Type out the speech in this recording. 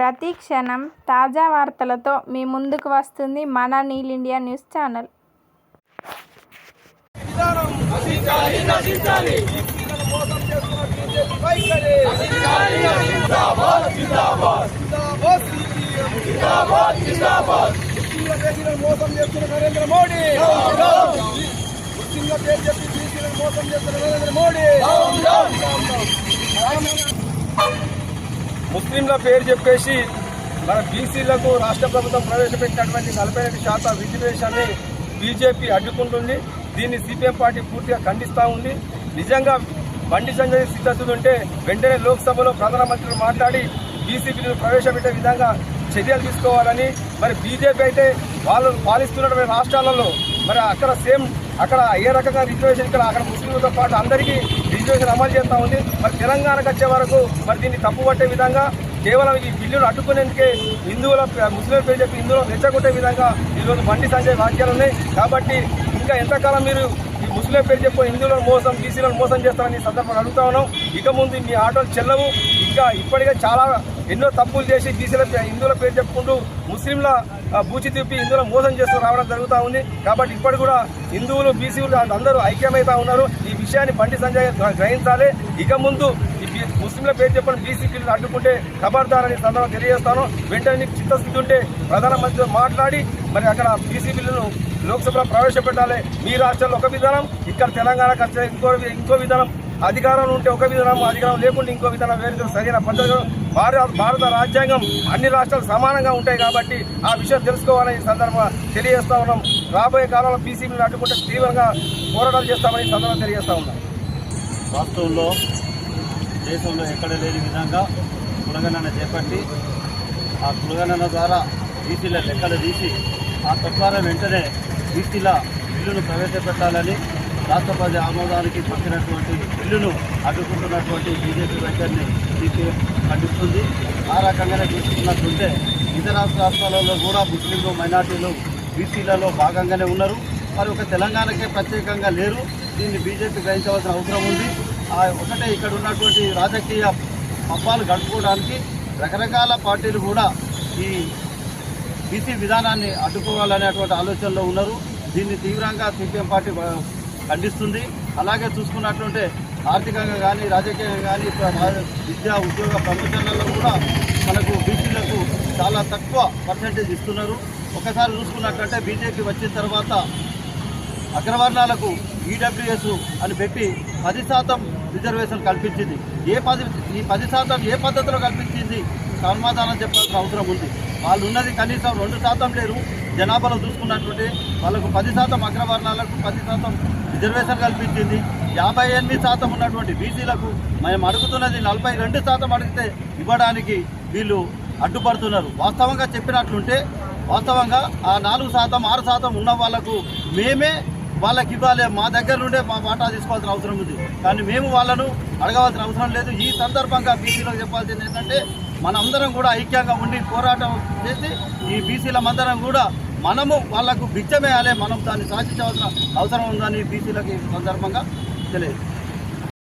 ప్రతి క్షణం తాజా వార్తలతో మీ ముందుకు వస్తుంది మన నీల్ ఇండియా న్యూస్ ఛానల్ మోసం చేస్తున్న నరేంద్ర ముస్లింల పేరు చెప్పి బీసీలను మోసం చేస్తున్న నరేంద్ర మోడీ ముస్లింల పేరు చెప్పేసి మన బీసీలకు రాష్ట్ర ప్రభుత్వం ప్రవేశపెట్టినటువంటి నలభై రెండు శాతం రిజర్వేషన్ని బీజేపీ అడ్డుకుంటుంది. దీన్ని సిపిఎం పార్టీ పూర్తిగా ఖండిస్తూ ఉంది. నిజంగా బండి సంజయ్ సిద్ధతులు ఉంటే వెంటనే లోక్సభలో ప్రధానమంత్రులు మాట్లాడి బీసీ బిల్లును ప్రవేశపెట్టే విధంగా చర్యలు తీసుకోవాలని. మరి బీజేపీ అయితే వాళ్ళు పాలిస్తున్నటువంటి రాష్ట్రాలలో మరి అక్కడ సేమ్ అక్కడ ఏ రకంగా రిజర్వేషన్ ఇక్కడ అక్కడ ముస్లింలతో పాటు అందరికీ రిజర్వేషన్ అమలు చేస్తూ ఉంది. మరి తెలంగాణకు వచ్చే వరకు మరి దీన్ని తప్పుపట్టే విధంగా కేవలం ఈ బిల్లును అడ్డుకునేందుకే హిందువుల ముస్లింల పేరు చెప్పి హిందువులు రెచ్చగొట్టే విధంగా ఈరోజు బండి సంజయ్ వాక్యాలు ఉన్నాయి. కాబట్టి ఇంకా ఎంతకాలం మీరు ఈ ముస్లిం పేరు చెప్పు హిందువులను మోసం బీసీలను మోసం చేస్తారని ఈ సందర్భంగా అడుగుతా ఉన్నాం. ఇక ముందు మీ ఆటోలు చెల్లవు. ఇంకా ఇప్పటికే చాలా ఎన్నో తప్పులు చేసి బీసీల పే- హిందువుల పేరు చెప్పుకుంటూ ముస్లింల బూచి తిప్పి హిందువులు మోసం చేస్తూ రావడం జరుగుతూ ఉంది. కాబట్టి ఇప్పటి కూడా హిందువులు బీసీలు అందరూ ఐక్యమైతా ఉన్నారు. ఈ విషయాన్ని బండి సంజయ్ గ్రహించాలి. ఇక ముందు ముస్లింల పేరు చెప్పని బీసీ పిల్లలు అడ్డుకుంటే ఖబర్దారని సందర్భం తెలియజేస్తాను. వెంటనే చిత్తశుద్ధి ఉంటే ప్రధానమంత్రితో మాట్లాడి మరి అక్కడ బీసీ బిల్లును లోక్సభలో ప్రవేశపెట్టాలి. మీ రాష్ట్రంలో ఒక విధానం ఇక్కడ తెలంగాణ ఖర్చు ఇంకో ఇంకో విధానం. అధికారంలో ఉంటే ఒక విధానం అధికారం లేకుండా ఇంకో విధానం వేరే సరైన పద్ధతి భారత భారత రాజ్యాంగం అన్ని రాష్ట్రాలు సమానంగా ఉంటాయి కాబట్టి ఆ విషయం తెలుసుకోవాలని ఈ సందర్భంగా తెలియజేస్తా ఉన్నాం. రాబోయే కాలంలో బీసీబీని అడ్డుకుంటే తీవ్రంగా పోరాటాలు చేస్తామని ఈ సందర్భంగా తెలియజేస్తా ఉన్నాం. రాష్ట్రంలో దేశంలో ఎక్కడ లేని విధంగా కులగణన చేపట్టి ఆ కులగణన ద్వారా బీసీల లెక్కలు తీసి ఆ తద్వారా వెంటనే బీసీల బిల్లును ప్రవేశపెట్టాలని రాష్ట్రపతి ఆమోదానికి పంపినటువంటి బిల్లును అడ్డుకుంటున్నటువంటి బీజేపీ వైఖరిని సిపిఎం ఖండిస్తుంది. ఆ రకంగానే చూసుకున్నట్టుంటే ఇతర రాష్ట్రాలలో కూడా ముస్లింలు మైనార్టీలు బీసీలలో భాగంగానే ఉన్నారు. మరి ఒక తెలంగాణకే ప్రత్యేకంగా లేరు. దీన్ని బీజేపీ గ్రహించవలసిన అవసరం ఉంది. ఆ ఒకటే ఇక్కడ ఉన్నటువంటి రాజకీయ పబ్బాలు గడుపుకోవడానికి రకరకాల పార్టీలు కూడా ఈ బీసీ విధానాన్ని అడ్డుకోవాలనేటువంటి ఆలోచనలో ఉన్నారు. దీన్ని తీవ్రంగా సిపిఎం పార్టీ ఖండిస్తుంది. అలాగే చూసుకున్నట్లుంటే ఆర్థికంగా కానీ రాజకీయంగా కానీ విద్యా ఉద్యోగ ప్రమోషన్లలో కూడా మనకు బీసీలకు చాలా తక్కువ పర్సెంటేజ్ ఇస్తున్నారు. ఒకసారి చూసుకున్నట్లంటే బీజేపీ వచ్చిన తర్వాత అగ్రవర్ణాలకు ఈడబ్ల్యూఎస్ అని పెట్టి పది శాతం రిజర్వేషన్ కల్పించింది. ఏ పది ఈ పది శాతం ఏ పద్ధతిలో కల్పించింది? సమాధానం చెప్పాల్సిన అవసరం ఉంది. వాళ్ళు ఉన్నది కనీసం రెండు శాతం లేరు. జనాభాలో చూసుకున్నటువంటి వాళ్ళకు పది శాతం అగ్రవర్ణాలకు పది శాతం రిజర్వేషన్ కల్పించింది. యాభై ఎనిమిది శాతం ఉన్నటువంటి బీసీలకు మేము అడుగుతున్నది నలభై రెండు శాతం అడిగితే ఇవ్వడానికి వీళ్ళు అడ్డుపడుతున్నారు. వాస్తవంగా చెప్పినట్లుంటే వాస్తవంగా ఆ నాలుగు శాతం ఆరు శాతం ఉన్న వాళ్ళకు మేమే వాళ్ళకి ఇవ్వాలి. మా దగ్గర నుండే మా వాటా తీసుకోవాల్సిన అవసరం ఉంది. కానీ మేము వాళ్ళను అడగవలసిన అవసరం లేదు. ఈ సందర్భంగా బీసీలకు చెప్పాల్సింది ఏంటంటే మనందరం కూడా ఐక్యంగా ఉండి పోరాటం చేసి ఈ బీసీలమందరం కూడా మనము వాళ్ళకు బిచ్చమేయాలి మనం దాన్ని సాధించవలసిన అవసరం ఉందని బీసీలకు ఈ సందర్భంగా తెలియదు